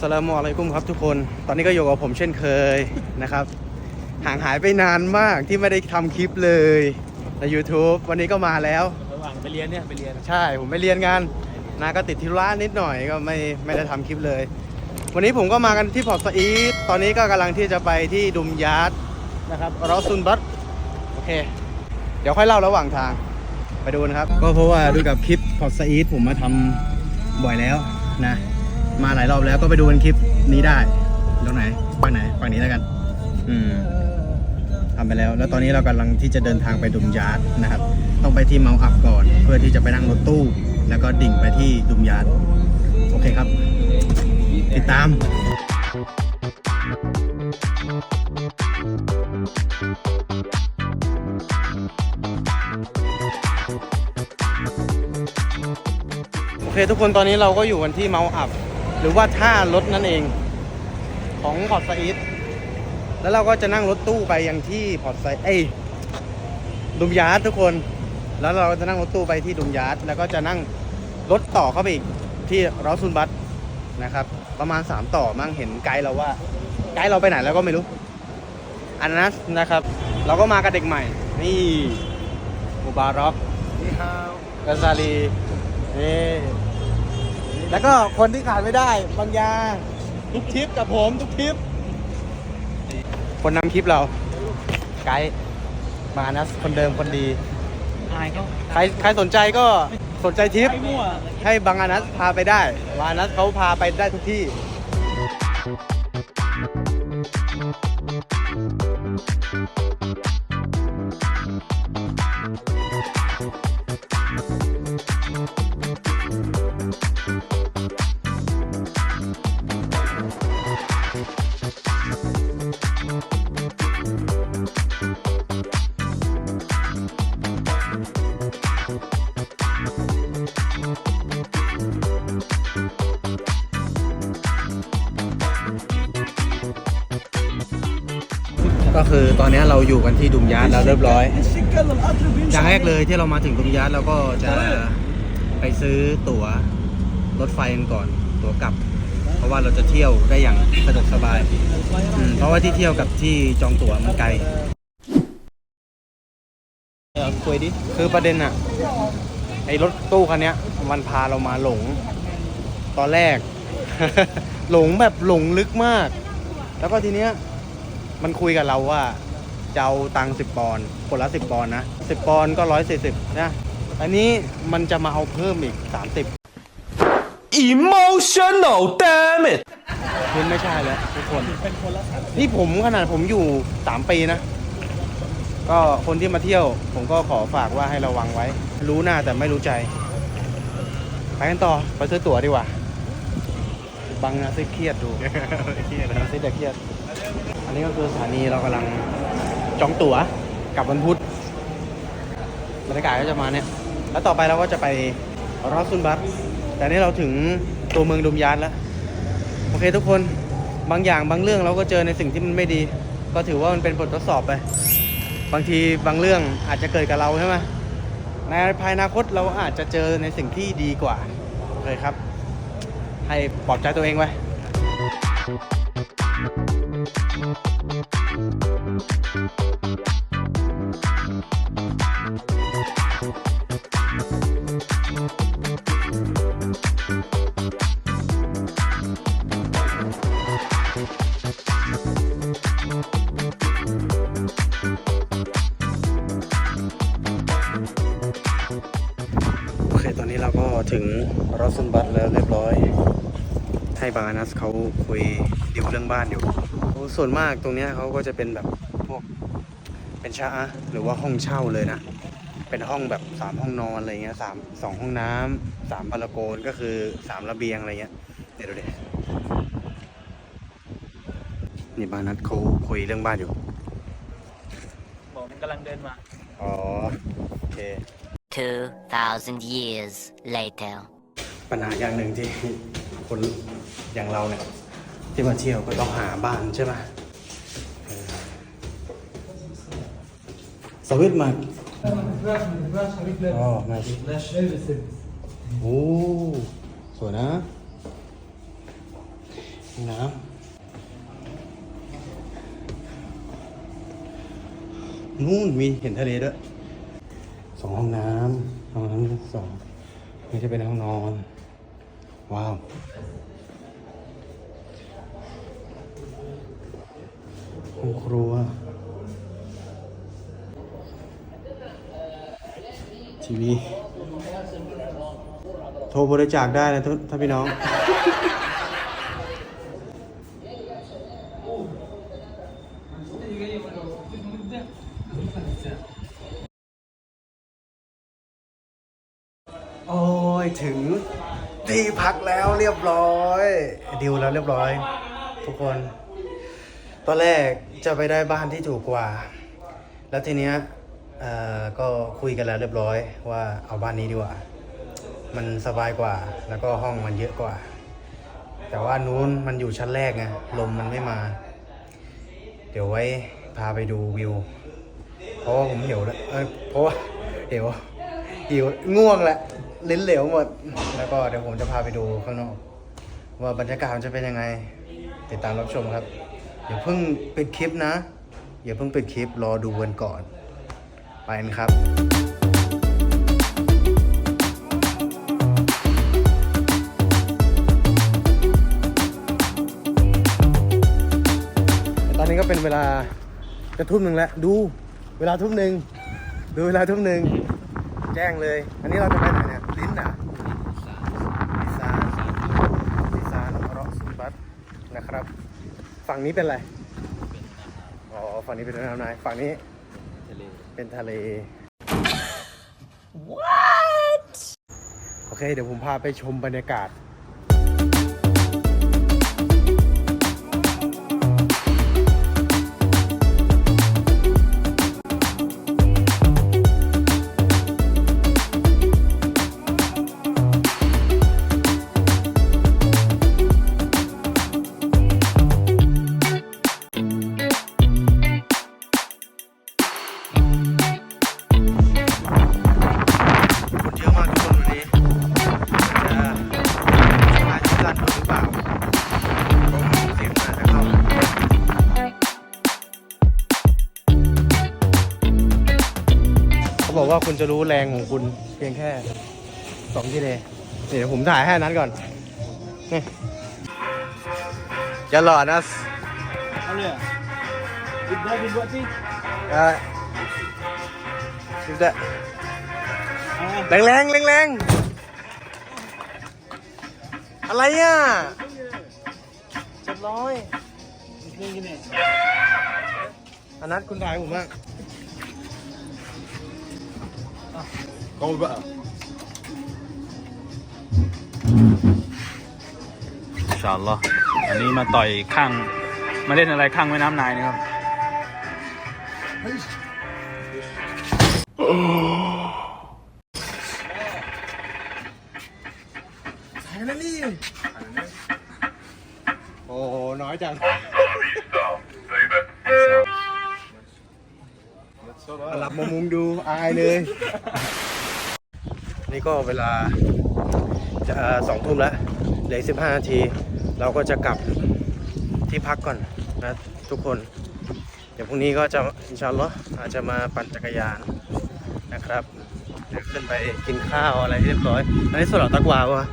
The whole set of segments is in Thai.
สลามอะลัยกุมครับทุกคน ตอนนี้ก็อยู่กับผมเช่นเคยนะครับ ห่างหายไปนานมากที่ไม่ได้ทำคลิปเลยใน YouTube วันนี้ก็มาแล้ว ระหว่างไปเรียนเนี่ยไปเรียนใช่ผมไปเรียนงานนาก็ติดธุระนิดหน่อยก็ไม่ไม่ได้ทำคลิปเลย วันนี้ผมก็มากันที่พอร์ตสอีทตอนนี้ก็กำลังที่จะไปที่ดุมยาร์ดนะครับรอซุนบัตโอเค เดี๋ยวค่อยเล่าระหว่างทางไปดูนะครับ ก็เพราะว่าดูกับคลิปพอร์ตสอีทผมมาทำบ่อยแล้วนะ มาหลายรอบแล้วก็ไปดูกันคลิปนี้ได้ตรงไหนฝั่งไหนฝั่งนี้แล้วกัน อืมทำไปแล้ว แล้วตอนนี้เรากำลังที่จะเดินทางไปดุมยาร์ดนะครับ ต้องไปที่เมาอัพก่อน เพื่อที่จะไปนั่งรถตู้ แล้วก็ดิ่งไปที่ดุมยาร์ดโอเคครับ ติดตามโอเคทุกคนตอนนี้เราก็อยู่กันที่เมาอัพ หรือว่าท่ารถนั่นเอง ของพอร์ตไซอีทแล้วเราก็จะนั่งรถตู้ไปยังที่พอร์ตไซเอ้ยดุมยาร์ดทุกคน แล้วเราจะนั่งรถตู้ไปที่ดุมยาร์ดแล้วก็จะนั่งรถต่อเข้าไปอีกที่รอซุนบัตนะครับ ประมาณ 3 ต่อมั่งเห็นไกด์เราว่า ไกด์เราไปไหนแล้วก็ไม่รู้ อันนัสนะครับ เราก็มากับเด็กใหม่ นี่มูบารอกนี่ฮาวกาซาลีนี่ แล้วก็คนที่ขาดไม่ได้บางยาทุกทริปกับผมทุกทริป คนนำคลิปเรา ไกด์มานัสคนเดิมคนดี อายเขาใครใครสนใจก็สนใจทริปไอ้มั่วให้บางอานัสพาไปได้บางอานัสเขาพาไปได้ทุกที่ คือตอนนี้เราอยู่กันที่ดุมยาร์ดแล้วเรียบร้อยอย่างแรกเลยที่เรามาถึงดุมยาร์ดเราก็จะไปซื้อตั๋วรถไฟกันก่อนตั๋วกลับ เพราะว่าเราจะเที่ยวได้อย่างสะดวกสบายเพราะว่าที่เที่ยวกับที่จองตั๋วมันไกลเออคุยดิคือประเด็นอะไอ้รถตู้คันนี้มันพาเรามาหลง ตอนแรก หลงแบบหลงลึกมาก แล้วก็ทีเนี้ย มันคุยกับเราว่าจะเอาตังค์สิบปอนด์คนละสิบปอนด์นะสิบปอนด์ก็ร้อยสี่สิบนะอันนี้มันจะมาเอาเพิ่มอีกสามสิบ emotional damn it คือไม่ใช่แล้วทุกคนเป็นคนละสัตว์นี่ผมขนาดผมอยู่สามปีนะ ก็คนที่มาเที่ยว ผมก็ขอฝากว่าให้ระวังไว้ รู้หน้าแต่ไม่รู้ใจ ไปกันต่อ ไปซื้อตั๋วดีกว่า บังนะซิเครียดดู เครียดนะซิเด็กเครียดอั นี้ก็คือสถานีเรากำลังจองตั๋วกลับวันพุธบรรยากาศก็จะมาเนี่ย แล้วต่อไปเราก็จะไปรอสซุนบัสแต่นี่เราถึงตัวเมืองดุมยานแล้ว โอเคทุกคนบางอย่างบางเรื่องเราก็เจอในสิ่งที่มันไม่ดี ก็ถือว่ามันเป็นบททดสอบไป บางทีบางเรื่องอาจจะเกิดกับเราใช่ไหมในภายอนาคตเราอาจจะเจอในสิ่งที่ดีกว่าโอเคครับ ให้ปลอบใจตัวเองไว้ คตอนนี้เราก็ถึงรอสซุนบัตแล้วเรียบร้อย ให้บางานัสเขาคุยดิวเรื่องบ้านอยู่ ส่วนมากตรงเนี้ยเขาก็จะเป็นแบบพวกเป็นชาอะหรือว่าห้องเช่าเลยนะ เป็นห้องแบบสามห้องนอนอะไรเงี้ยสามสองห้องน้ำสามบาลโกนก็คือสามระเบียงอะไรเงี้ยเดี๋ยวดูดินี่บางนัดเขาคุยเรื่องบ้านอยู่บอกมันกำลังเดินมา อ๋อโอเค 2,000 years later. ปัญหาอย่างหนึ่งที่คนอย่างเราเนี่ย ที่มาเที่ยวก็ต้องหาบ้านใช่ไหมเออสวิตช์มาอ๋อมาโอ้สวยนะห้องน้ำนู่นมีเห็นทะเลด้วยสองห้องน้ำห้องน้ำสองนี่จะเป็นห้องนอน ว้าว ห้องครัว ทีวี โทรบริจาคได้นะท่านท่านพี่น้อง โอ้ย ถึงที่พักแล้วเรียบร้อยดิวแล้วเรียบร้อย ทุกคน ตอนแรกจะไปได้บ้านที่ถูกกว่า แล้วทีเนี้ยก็คุยกันแล้วเรียบร้อยว่าเอาบ้านนี้ดีกว่า มันสบายกว่า แล้วก็ห้องมันเยอะกว่า แต่ว่านู้นมันอยู่ชั้นแรกไงลมมันไม่มา เดี๋ยวไว้พาไปดูวิว เพราะว่าผมหิวแล้วเอ้ยเพราะว่าหิวหิวง่วงแหละลิ้นเหลวหมด แล้วก็เดี๋ยวผมจะพาไปดูข้างนอก ว่าบรรยากาศมันจะเป็นยังไง ติดตามรับชมครับ อย่าเพิ่งปิดคลิปนะ อย่าเพิ่งปิดคลิปรอดูกันก่อน ไปกันครับตอนนี้ก็เป็นเวลาจะทุ่มหนึ่งแล้ว ดูเวลาทุ่มหนึ่งดูเวลาทุ่มหนึ่งแจ้งเลย อันนี้เราจะไปไหนเนี่ย ลิ้นอะลิซานลิซานรอสุบัตนะครับ ฝั่งนี้เป็นอะไร อ๋อ ฝั่งนี้เป็นน้ำนายฝั่งนี้ทะเลเป็นทะเล What โอเค เดี๋ยวผมพาไปชมบรรยากาศ ว่าคุณจะรู้แรงของคุณเพียงแค่สองกิเลเดี๋ยวผมถ่ายให้นั้นก่อนนี่อย่าหล่อนะเอาเลยอะบิดได้บิดด้วยสิได้ดูได้เอาแรงแรงแรงแรงอะไรอะเจ็ดร้อยนี่กินเนี่ยอันนัดคุณถ่ายผมบ้างกองบะ อินชาอัลลออันนี้มาต่อยข้าง มาเล่นอะไรข้างแม่น้ำนายนะครับถ่ายแล้วนี่โอ้โหน้อยจัง มามุงดูอายเลย นี่ก็เวลาจะสองทุ่มแล้วเหลือสิบห้านาที เราก็จะกลับที่พักก่อนนะทุกคน เดี๋ยวพรุ่งนี้ก็จะอินชาอัลลอฮ์อาจจะมาปั่นจักรยานนะครับเดี๋ยวขึ้นไปกินข้าวอะไรเรียบร้อย อันนี้สลัดตักวาวะ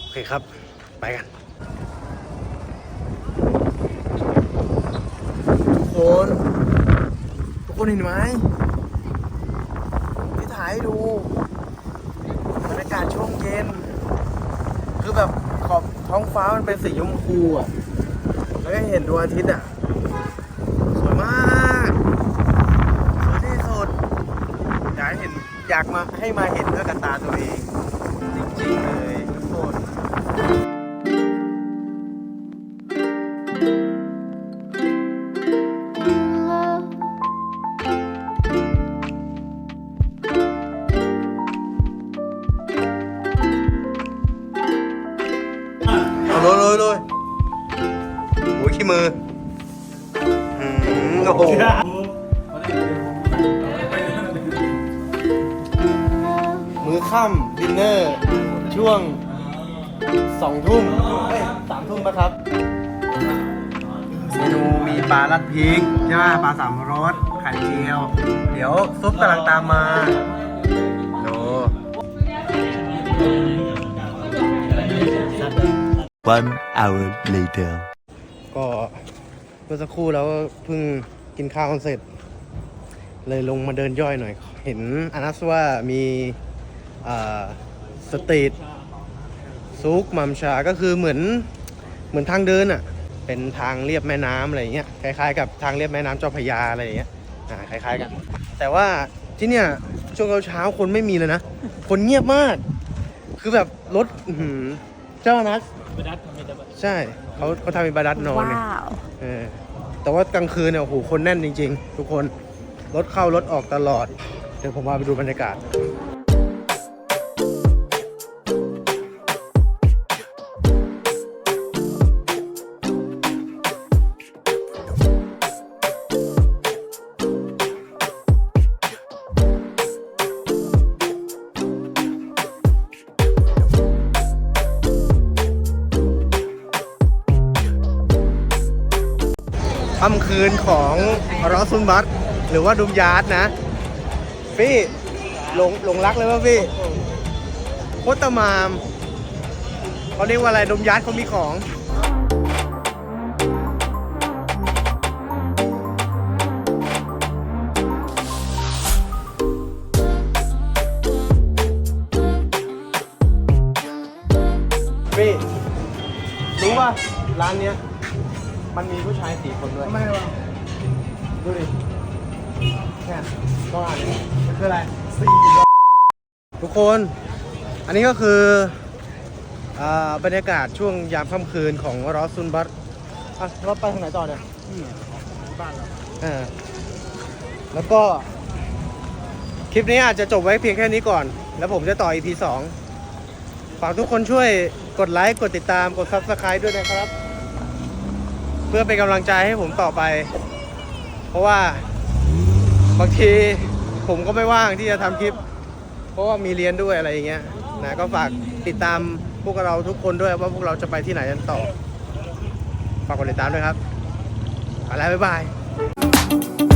โอเคครับ ไปกันทุกคน คนเห็นไหมที่ถ่ายให้ดูบรรยากาศช่วงเย็น คือแบบขอบท้องฟ้ามันเป็นสีชมพูอะ แล้วก็เห็นดวงอาทิตย์อะ สวยมากสวยที่สุดอยากเห็นอยากมาให้มาเห็นด้วยกับตาตัวเอง จริงๆเลยทุกคน ค่ำดินเนอร์ช่วงสองทุ่มเอ้ยสามทุ่มปะครับ เมนูมีปลาลัดพริกใช่ไหมปลาสามรสไข่เจียว เดี๋ยวซุปกำลังตามมาโน One hour later. ก็เมื่อสักครู่แล้วเพิ่งกินข้าวกันเสร็จ เลยลงมาเดินย่อยหน่อย เห็นอานัสว่ามีอ่า สตรีทซุกมัมชาก็คือเหมือนเหมือนทางเดินอะ่ะเป็นทางเรียบแม่น้ำอะไรอย่างเงี้ยคล้ายๆ กับทางเรียบแม่น้ำเจ้าพระยาอะไรอย่างเงี้ยอ่าคล้ายๆกัน แต่ว่าที่เนี่ยช่วงเช้าๆคนไม่มีเลยนะ คนเงียบมาก คือแบบรถอื้อหือเจ้าอนัสใช่เขาเขาทำเป็นบาดัดนอนเนี่ย Wow. เออแต่ว่ากลางคืนเนี่ยโอ้โหคนแน่นจริง ๆ ทุกคนรถเข้ารถออกตลอด เดี๋ยวผมพาไปดูบรรยากาศ ค่ำคืนของรอซุนบัตหรือว่าดุมยาร์ดนะ พี่หลงหลงรักเลยว่าพี่โคตรมามเขาเรียกว่าอะไรดุมยาร์ดเขามีของ สี่คนด้วย ไม่วะดูดิเนี่ยก็อ่านดิมันคืออะไรสี่ทุกคน อันนี้ก็คืออ่าบรรยากาศช่วงยามค่ำคืนของรอสซุนบัตอะเราไปทางไหนต่อเนี่ยบ้านเราเออแล้วก็ คลิปนี้อาจจะจบไว้เพียงแค่นี้ก่อน แล้วผมจะต่อ EP 2 ฝากทุกคนช่วยกดไลค์ กดติดตาม กด Subscribe ด้วยนะครับเพื่อเป็นกำลังใจให้ผมต่อไป เพราะว่าบางทีผมก็ไม่ว่างที่จะทำคลิป เพราะว่ามีเรียนด้วยอะไรอย่างเงี้ยนะก็ฝากติดตามพวกเราทุกคนด้วยว่าพวกเราจะไปที่ไหนกันต่อฝากกดติดตามด้วยครับไปแล้วบ๊ายบาย